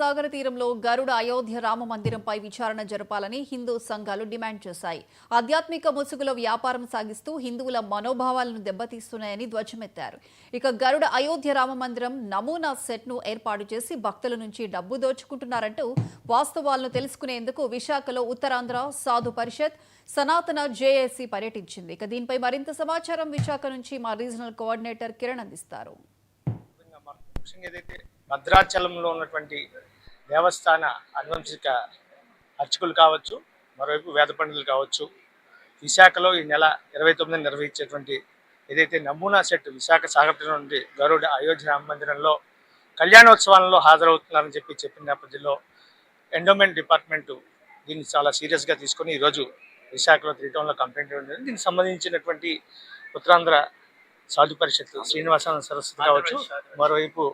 సాగర తీరంలో గరుడ అయోధ్య రామ మందిరంపై విచారణ జరపాలని హిందూ సంఘాలు డిమాండ్ చేశాయి. ఆధ్యాత్మిక ముసుగులో వ్యాపారం సాగిస్తూ హిందువుల మనోభావాలను దెబ్బతీస్తున్నాయని ధ్వజమెత్తారు. ఇక గరుడ అయోధ్య రామ మందిరం నమూనా సెట్ను ఏర్పాటు చేసి భక్తుల నుంచి డబ్బు దోచుకుంటున్నారంటూ వాస్తవాలను తెలుసుకునేందుకు విశాఖలో ఉత్తరాంధ్ర సాధు పరిషత్ సనాతన జేఏసీ పర్యటించింది. ఇక దీనిపై మరింత సమాచారం విశాఖ నుంచి మా రీజనల్ కోఆర్డినేటర్ కిరణ్ అందిస్తారు. ముఖ్యంగా ఏదైతే భద్రాచలంలో ఉన్నటువంటి దేవస్థాన అనువంశిక అర్చకులు కావచ్చు మరోవైపు వేద పండితులు కావచ్చు విశాఖలో ఈ నెల ఇరవై తొమ్మిదిని నిర్వహించేటువంటి ఏదైతే నమూనా సెట్ విశాఖ సాగర్ నుండి గరుడ అయోధ్య రామ మందిరంలో కళ్యాణోత్సవాలలో హాజరవుతున్నారని చెప్పి చెప్పిన నేపథ్యంలో ఎండోమెంట్ డిపార్ట్మెంటు దీన్ని చాలా సీరియస్గా తీసుకొని ఈరోజు విశాఖలో త్రీ టౌన్లో కంప్లైంట్ ఇవ్వడం దీనికి సంబంధించినటువంటి ఉత్తరాంధ్ర సాధు పరిషత్ శ్రీనివాసానంద సరస్వతి కావచ్చు మరోవైపు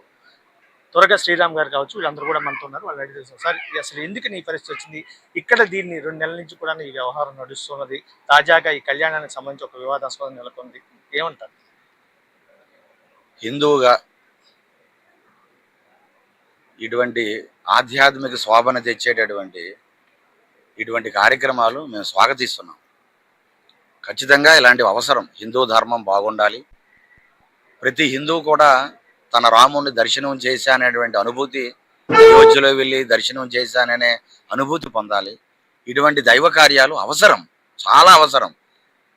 త్వరగా శ్రీరామ్ గారు కావచ్చు వీళ్ళందరూ కూడా మనతో ఉన్నారు. వాళ్ళు అడిగి తెలుసు సార్ అసలు ఎందుకు నీ పరిస్థితి వచ్చింది? ఇక్కడ దీన్ని రెండు నెలల నుంచి కూడా ఈ వ్యవహారం నడుస్తున్నది. తాజాగా ఈ కళ్యాణానికి సంబంధించి ఒక వివాదాస్పదం నెలకొంది. ఏమంటారు? హిందువుగా ఇటువంటి ఆధ్యాత్మిక శోభన తెచ్చేటటువంటి ఇటువంటి కార్యక్రమాలు మేము స్వాగతిస్తున్నాం. ఖచ్చితంగా ఇలాంటి అవసరం. హిందూ ధర్మం బాగుండాలి. ప్రతి హిందూ కూడా తన రాముని దర్శనం చేశాననేటువంటి అనుభూతి అయోధ్యలో వెళ్ళి దర్శనం చేశాననే అనుభూతి పొందాలి. ఇటువంటి దైవ కార్యాలు అవసరం చాలా అవసరం.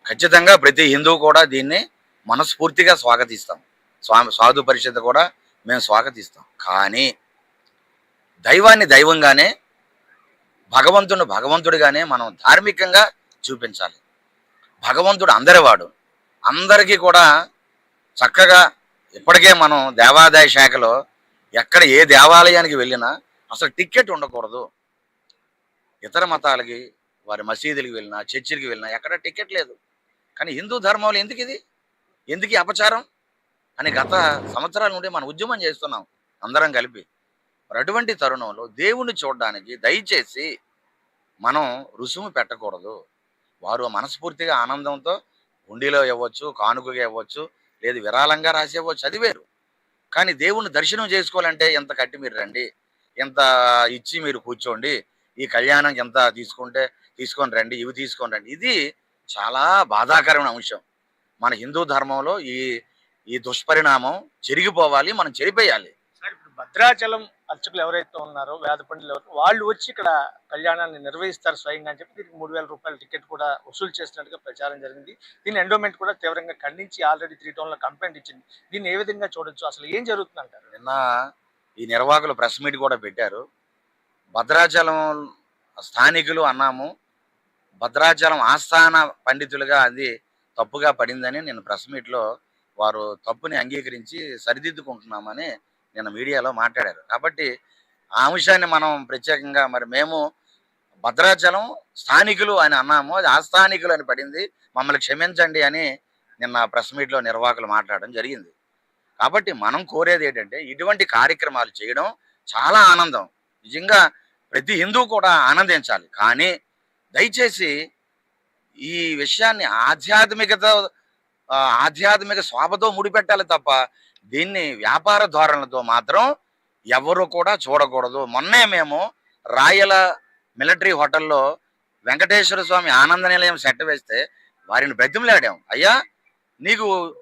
ఖచ్చితంగా ప్రతి హిందువు కూడా దీన్ని మనస్ఫూర్తిగా స్వాగతిస్తాం. స్వామి సాధు పరిషత్ కూడా మేము స్వాగతిస్తాం. కానీ దైవాన్ని దైవంగానే భగవంతుని భగవంతుడిగానే మనం ధార్మికంగా చూపించాలి. భగవంతుడు అందరివాడు. అందరికీ కూడా చక్కగా ఇప్పటికే మనం దేవాదాయ శాఖలో ఎక్కడ ఏ దేవాలయానికి వెళ్ళినా అసలు టిక్కెట్ ఉండకూడదు. ఇతర మతాలకి వారి మసీదులకి వెళ్ళినా చర్చిలకి వెళ్ళినా ఎక్కడ టికెట్ లేదు. కానీ హిందూ ధర్మంలో ఎందుకు ఇది? ఎందుకు ఈ అపచారం? అని గత సంవత్సరాల నుండి మనం ఉద్యమం చేస్తున్నాం అందరం కలిపి. మరి అటువంటి తరుణంలో దేవుణ్ణి చూడడానికి దయచేసి మనం రుసుము పెట్టకూడదు. వారు మనస్ఫూర్తిగా ఆనందంతో హుండీలో ఇవ్వచ్చు కానుకగా ఇవ్వచ్చు లేదు విరాళంగా రాసేవో చదివారు. కానీ దేవుణ్ణి దర్శనం చేసుకోవాలంటే ఎంత కట్టి మీరు రండి ఎంత ఇచ్చి మీరు కూర్చోండి ఈ కళ్యాణం ఎంత తీసుకుంటే తీసుకొని రండి ఇవి తీసుకొని రండి. ఇది చాలా బాధాకరమైన అంశం. మన హిందూ ధర్మంలో ఈ ఈ దుష్పరిణామం చెరిగిపోవాలి మనం చెరిపేయాలి. భద్రాచలం అర్చకులు ఎవరైతే ఉన్నారో వేద పండితులు ఎవరు వాళ్ళు వచ్చి ఇక్కడ కళ్యాణాన్ని నిర్వహిస్తారు స్వయంగా అని చెప్పి దీనికి మూడు వేల రూపాయల టికెట్ కూడా వసూలు చేసినట్టుగా ప్రచారం జరిగింది. దీని ఎండోమెంట్ కూడా తీవ్రంగా ఖండించి ఆల్రెడీ త్రీ టౌన్లో కంప్లైంట్ ఇచ్చింది. దీన్ని ఏ విధంగా చూడొచ్చు? అసలు ఏం జరుగుతుంది అంటారు? నిన్న ఈ నిర్వాహకులు ప్రెస్ మీట్ కూడా పెట్టారు. భద్రాచలం స్థానికులు అన్నాము భద్రాచలం ఆస్థాన పండితులుగా అది తప్పుగా పడిందని నేను ప్రెస్ మీట్లో వారు తప్పుని అంగీకరించి సరిదిద్దుకుంటున్నామని నిన్న మీడియాలో మాట్లాడారు. కాబట్టి ఆ అంశాన్ని మనం ప్రత్యేకంగా మరి మేము భద్రాచలం స్థానికులు అని అన్నాము. అది ఆస్థానికులు అని పడింది. మమ్మల్ని క్షమించండి అని నిన్న ప్రెస్ మీట్లో నిర్వాహకులు మాట్లాడడం జరిగింది. కాబట్టి మనం కోరేది ఏంటంటే ఇటువంటి కార్యక్రమాలు చేయడం చాలా ఆనందం. నిజంగా ప్రతి హిందూ కూడా ఆనందించాలి. కానీ దయచేసి ఈ విషయాన్ని ఆధ్యాత్మికత ఆధ్యాత్మిక శోభతో ముడిపెట్టాలి తప్ప దీన్ని వ్యాపార ధోరణులతో మాత్రం ఎవరు కూడా చూడకూడదు. మొన్నే మేము రాయల మిలిటరీ హోటల్లో వెంకటేశ్వర స్వామి ఆనంద నిలయం సెట్ వేస్తే వారిని బ్రతిమలాడాం. అయ్యా నీకు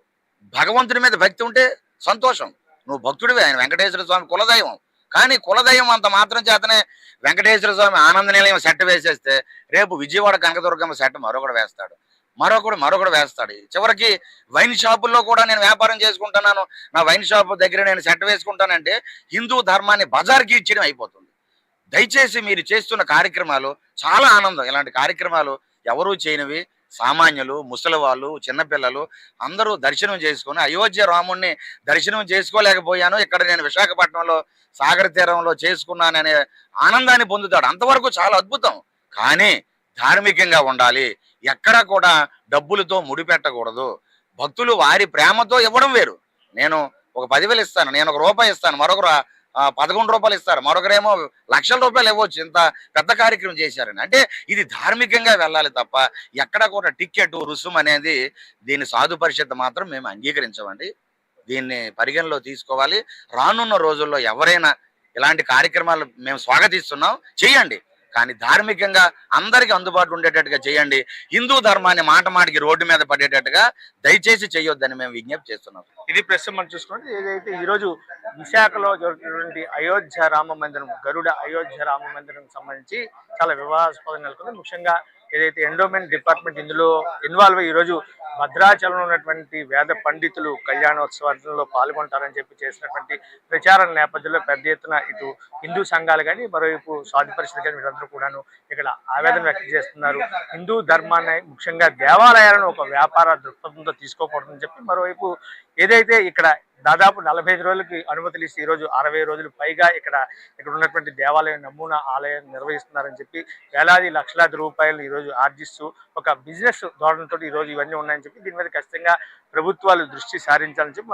భగవంతుడి మీద భక్తి ఉంటే సంతోషం. నువ్వు భక్తుడివే ఆయన వెంకటేశ్వర స్వామి కులదైవం. కానీ కులదైవం అంత మాత్రం చేతనే వెంకటేశ్వర స్వామి ఆనంద నిలయం సెట్ వేసేస్తే రేపు విజయవాడ కనకదుర్గమ్మ సెట్ మరొకడు వేస్తాడు. మరొకడు మరొకడు వేస్తాడు. చివరికి వైన్ షాపుల్లో కూడా నేను వ్యాపారం చేసుకుంటున్నాను. నా వైన్ షాప్ దగ్గర నేను సెట్ వేసుకుంటానంటే హిందూ ధర్మాన్ని బజార్కి ఇచ్చడం అయిపోతుంది. దయచేసి మీరు చేస్తున్న కార్యక్రమాలు చాలా ఆనందం. ఇలాంటి కార్యక్రమాలు ఎవరూ చేయనివి. సామాన్యులు ముసలి వాళ్ళు చిన్నపిల్లలు అందరూ దర్శనం చేసుకొని అయోధ్య రాముణ్ణి దర్శనం చేసుకోలేకపోయాను. ఇక్కడ నేను విశాఖపట్నంలో సాగర తీరంలో చేసుకున్నాననే ఆనందాన్ని పొందుతాడు. అంతవరకు చాలా అద్భుతం. కానీ ధార్మికంగా ఉండాలి. ఎక్కడా కూడా డబ్బులతో ముడిపెట్టకూడదు భక్తులు వారి ప్రేమతో ఇవ్వడం వేరు. నేను ఒక పదివేలు ఇస్తాను నేను ఒక రూపాయి ఇస్తాను మరొకరు పదకొండు రూపాయలు ఇస్తారు మరొకరేమో లక్షల రూపాయలు ఇవ్వచ్చు ఇంత పెద్ద కార్యక్రమం చేశారని. అంటే ఇది ధార్మికంగా వెళ్ళాలి తప్ప ఎక్కడ కూడా టికెట్ రుసుము అనేది దీని సాధు పరిషత్ మాత్రం మేము అంగీకరించమండి. దీన్ని పరిగణలో తీసుకోవాలి. రానున్న రోజుల్లో ఎవరైనా ఇలాంటి కార్యక్రమాలు మేము స్వాగతిస్తున్నాం. చేయండి. కానీ ధార్మికంగా అందరికి అందుబాటులో ఉండేటట్టుగా చేయండి. హిందూ ధర్మాన్ని మాట మాటికి రోడ్డు మీద పడేటట్టుగా దయచేసి చేయొద్దని మేము విజ్ఞప్తి చేస్తున్నాం. ఇది ప్రస్తుతం మనం చూసుకుంటే ఏదైతే ఈరోజు విశాఖలో జరుగుతున్నటువంటి అయోధ్య రామ మందిరం గరుడ అయోధ్య రామ మందిరం సంబంధించి చాలా వివాదాస్పదం నెలకొంది. ముఖ్యంగా ఏదైతే ఎండోమెంట్ డిపార్ట్మెంట్ ఇందులో ఇన్వాల్వ్ అయ్యి ఈరోజు భద్రాచలంలో ఉన్నటువంటి వేద పండితులు కళ్యాణోత్సవంలో పాల్గొంటారని చెప్పి చేసినటువంటి ప్రచారం నేపథ్యంలో పెద్ద ఎత్తున ఇటు హిందూ సంఘాలు కానీ మరోవైపు స్వాతి పరిషత్ కానీ వీళ్ళందరూ కూడాను ఇక్కడ ఆవేదన వ్యక్తం చేస్తున్నారు. హిందూ ధర్మాన్ని ముఖ్యంగా దేవాలయాలను ఒక వ్యాపార దృక్పథంతో తీసుకోకూడదని చెప్పి మరోవైపు ఏదైతే ఇక్కడ దాదాపు నలభై ఐదు రోజులకి అనుమతులు ఇస్తే ఈ రోజు అరవై రోజులు పైగా ఇక్కడ ఇక్కడ ఉన్నటువంటి దేవాలయం నమూనా ఆలయం నిర్వహిస్తున్నారని చెప్పి వేలాది లక్షలాది రూపాయలు ఈ రోజు ఆర్జిస్తూ ఒక బిజినెస్ ధోరణితో ఈ రోజు ఇవన్నీ ఉన్నాయని చెప్పి దీని మీద ఖచ్చితంగా ప్రభుత్వాలు దృష్టి సారించాలని చెప్పి